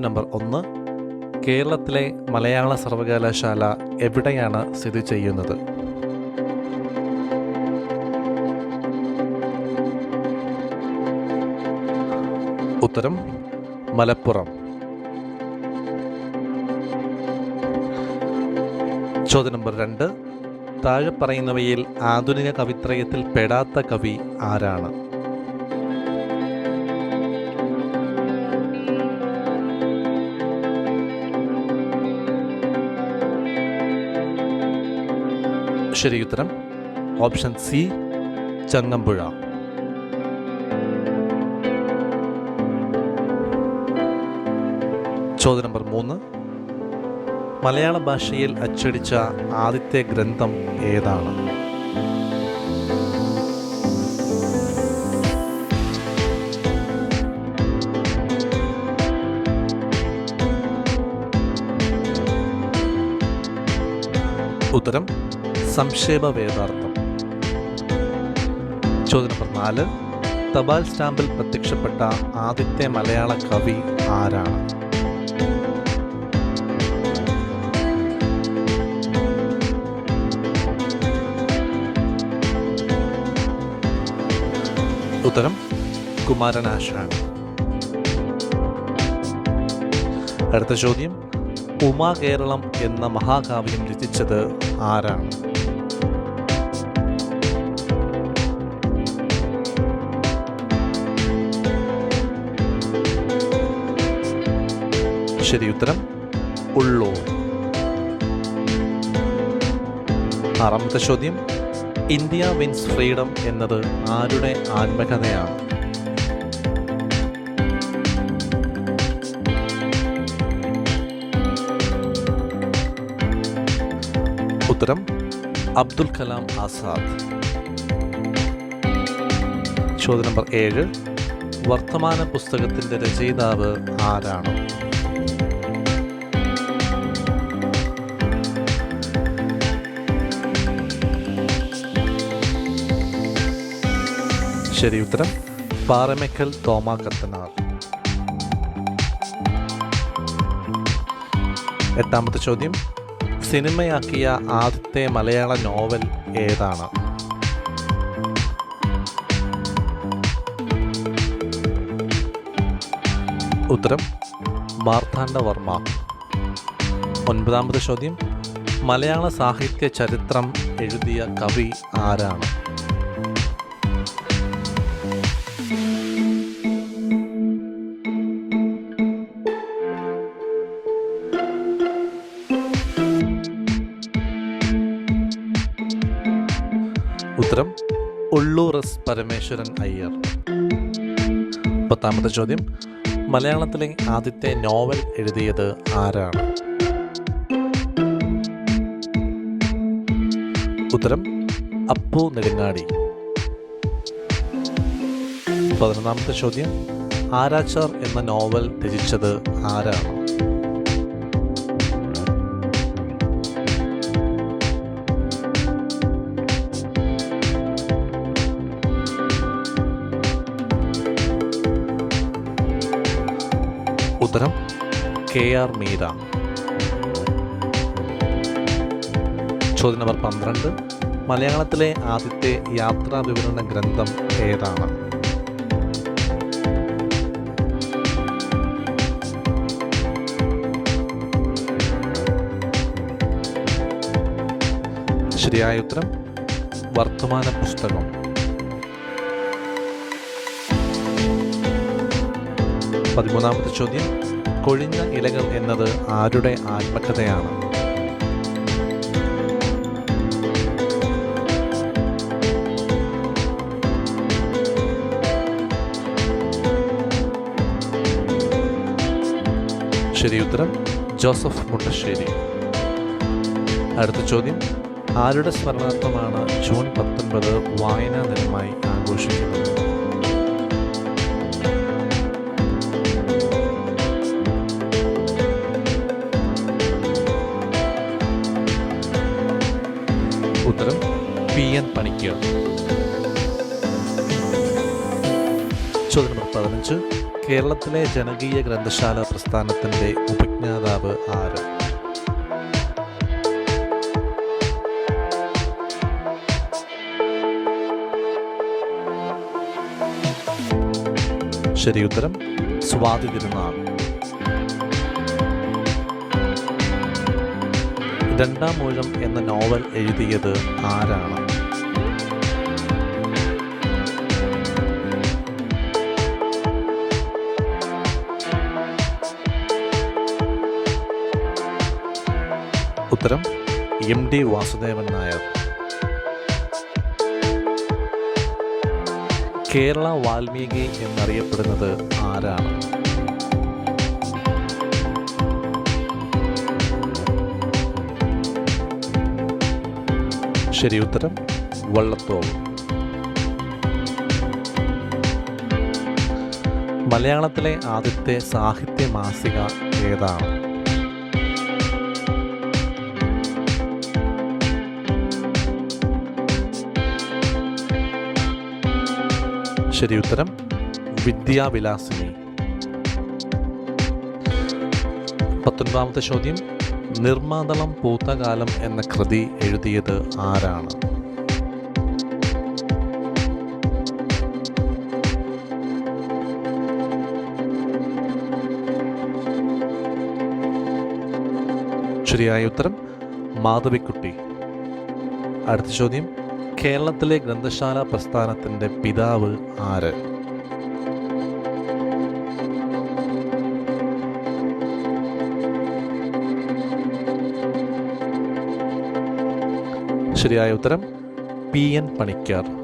Number ഒന്ന്. കേരളത്തിലെ മലയാള സർവകലാശാല എവിടെയാണ് സ്ഥിതി ചെയ്യുന്നത്? ഉത്തരം മലപ്പുറം. ചോദ്യം നമ്പർ രണ്ട്. താഴെ പറയുന്നവയിൽ ആധുനിക കവിത്രയത്തിൽ പെടാത്ത കവി ആരാണ്? ശരി ഉത്തരം ഓപ്ഷൻ സി ചങ്ങമ്പുഴ. ചോദ്യം നമ്പർ മൂന്ന്. മലയാള ഭാഷയിൽ അച്ചടിച്ച ആദ്യത്തെ ഗ്രന്ഥം ഏതാണ്? ഉത്തരം സംക്ഷേപ വേദാർത്ഥം ചോദ്യ നമ്പർ നാല്. തപാൽ സ്റ്റാമ്പിൽ പ്രത്യക്ഷപ്പെട്ട ആദ്യത്തെ മലയാള കവി ആരാണ്? ഉത്തരം കുമാരനാശാണ് അടുത്ത ചോദ്യം ഉമാ കേരളം എന്ന മഹാകാവ്യം രചിച്ചത് ആരാണ്? ശരി ഉത്തരം ഉള്ളൂർ. ആറാമത്തെ ചോദ്യം ഇന്ത്യ വിൻസ് ഫ്രീഡം എന്നത് ആരുടെ ആത്മകഥയാണ്? ഉത്തരം അബ്ദുൽ കലാം ആസാദ്. ചോദ്യം നമ്പർ ഏഴ് വർത്തമാന പുസ്തകത്തിന്റെ രചയിതാവ് ആരാണ്? ശരി ഉത്തരം പാറമേക്കൽ തോമ കത്തനാർ. എട്ടാമത്തെ ചോദ്യം സിനിമയാക്കിയ ആദ്യത്തെ മലയാള നോവൽ ഏതാണ്? ഉത്തരം മാർത്താണ്ഡവർമ്മ. ഒൻപതാമത്തെ ചോദ്യം മലയാള സാഹിത്യ ചരിത്രം എഴുതിയ കവി ആരാണ്? ഉത്തരം ഉള്ളൂർ എസ് പരമേശ്വരൻ അയ്യർ. പത്താമത്തെ ചോദ്യം. മലയാളത്തിലെ ആദ്യത്തെ നോവൽ എഴുതിയത് ആരാണ്? ഉത്തരം അപ്പു നെടുങ്ങാടി. പതിനൊന്നാമത്തെ ചോദ്യം. ആരാച്ചാർ എന്ന നോവൽ രചിച്ചത് ആരാണ്? ഉത്തരം കെ ആർ മീര. ചോദ്യം നമ്പർ പന്ത്രണ്ട്. മലയാളത്തിലെ ആദ്യത്തെ യാത്രാ വിവരണ ഗ്രന്ഥം ഏതാണ്? ശരിയായ ഉത്തരം വർത്തമാന പുസ്തകം. പതിമൂന്നാമത്തെ ചോദ്യം കൊഴിഞ്ഞ ഇലകൾ എന്നത് ആരുടെ ആത്മകഥയാണ്? ശരി ഉത്തരം ജോസഫ് മുണ്ടശ്ശേരി. അടുത്ത ചോദ്യം ആരുടെ സ്മരണാർത്ഥമാണ് ജൂൺ പത്തൊൻപത് വായനാ ദിനമായി ആഘോഷിക്കുന്നത്? പണിക്ക് പണിക്കർ. ചോദ്യം നമ്പർ പതിനഞ്ച്. കേരളത്തിലെ ജനകീയ ഗ്രന്ഥശാല പ്രസ്ഥാനത്തിന്റെ ഉപജ്ഞാതാവ് ആര്? ശരി ഉത്തരം സ്വാതി തിരുനാൾ. രണ്ടാം മൂഴം എന്ന നോവൽ എഴുതിയത് ആരാണ്? ഉത്തരം എം ഡി വാസുദേവൻ നായർ. കേരള വാൽമീകി എന്നറിയപ്പെടുന്നത് ആരാണ്? ശരി ഉത്തരം വള്ളത്തോൾ. മലയാളത്തിലെ ആദ്യത്തെ സാഹിത്യ മാസിക ഏതാണ്? ശരി ഉത്തരം വിദ്യാവിലാസിനി. പത്തൊൻപതാമത്തെ ചോദ്യം നിർമാതളം പൂത്തകാലം എന്ന കൃതി എഴുതിയത് ആരാണ്? ശരിയായ ഉത്തരം മാധവിക്കുട്ടി. അടുത്ത ചോദ്യം കേരളത്തിലെ ഗ്രന്ഥശാല പ്രസ്ഥാനത്തിന്റെ പിതാവ് ആര്? ശരിയായ ഉത്തരം പി എൻ പണിക്കർ.